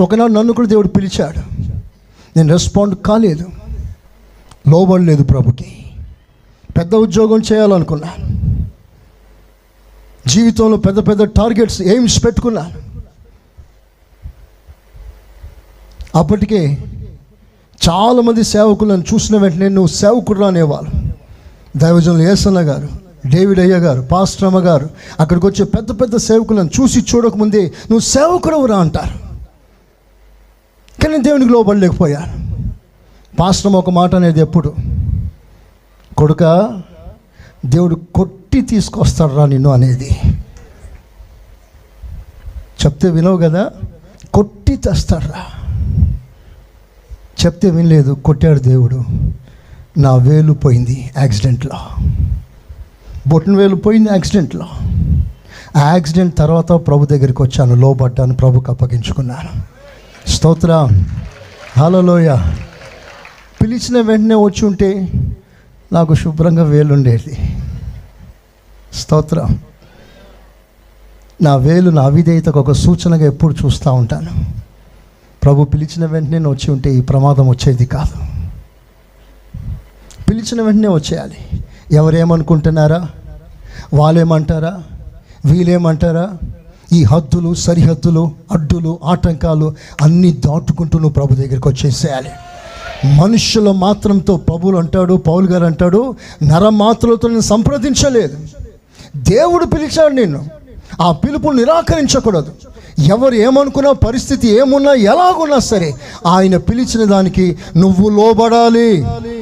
ఒకనాడు నన్ను కూడా దేవుడు పిలిచాడు. నేను రెస్పాండ్ కాలేదు. లోబడలేదు ప్రభుకి. పెద్ద ఉద్యోగం చేయాలనుకున్నాను. జీవితంలో పెద్ద పెద్ద టార్గెట్స్ ఎయిమ్స్ పెట్టుకున్నాను. అప్పటికే చాలామంది సేవకులను చూసిన వెంటనే నువ్వు సేవకుడు అనేవాళ్ళు దైవజనులు ఏసన్న గారు డేవిడ్ అయ్య గారు పాస్ట్రమ్మ గారు అక్కడికి వచ్చే పెద్ద పెద్ద సేవకులను చూసి చూడకముందే నువ్వు సేవకుడు రా అంటారు. కానీ దేవునికి లోపడలేకపోయాను పాస్ట్రమ్ ఒక మాట అనేది ఎప్పుడు? కొడుక దేవుడు కొట్టి తీసుకొస్తాడు రా నిన్ను అనేది. చెప్తే వినవు కదా? కొట్టి తెస్తాడ్రా. చెప్తే వినలేదు కొట్టాడు దేవుడు. నా వేలు పోయింది యాక్సిడెంట్లో. బొట్టిన వేలు పోయింది యాక్సిడెంట్లో. ఆ యాక్సిడెంట్ తర్వాత ప్రభు దగ్గరికి వచ్చాను లోబడ్డాను ప్రభుకి అప్పగించుకున్నాను. స్తోత్ర. హలోయ పిలిచిన వెంటనే వచ్చి ఉంటే నాకు శుభ్రంగా వేలుండేది. స్తోత్రం. నా వేలు నా అవిధేయతకు ఒక సూచనగా ఎప్పుడు చూస్తూ ఉంటాను. ప్రభు పిలిచిన వెంటనే వచ్చి ఉంటే ఈ ప్రమాదం వచ్చేది కాదు. పిలిచిన వెంటనే వచ్చేయాలి. ఎవరేమనుకుంటున్నారా? వాళ్ళేమంటారా? వీళ్ళేమంటారా? ఈ హద్దులు సరిహద్దులు అడ్డులు ఆటంకాలు అన్నీ దాటుకుంటూ నువ్వు ప్రభు దగ్గరికి వచ్చేసేయాలి. మనుషుల మాత్రంతో ప్రభులు అంటాడు పౌలు గారు అంటాడు నర మాత్రలతో నేను సంప్రదించలేదు. దేవుడు పిలిచాడు నిన్ను. ఆ పిలుపుని నిరాకరించకూడదు. ఎవరు ఏమనుకున్నా పరిస్థితి ఏమున్నా ఎలాగున్నా సరే ఆయన పిలిచిన దానికి నువ్వు లోబడాలి.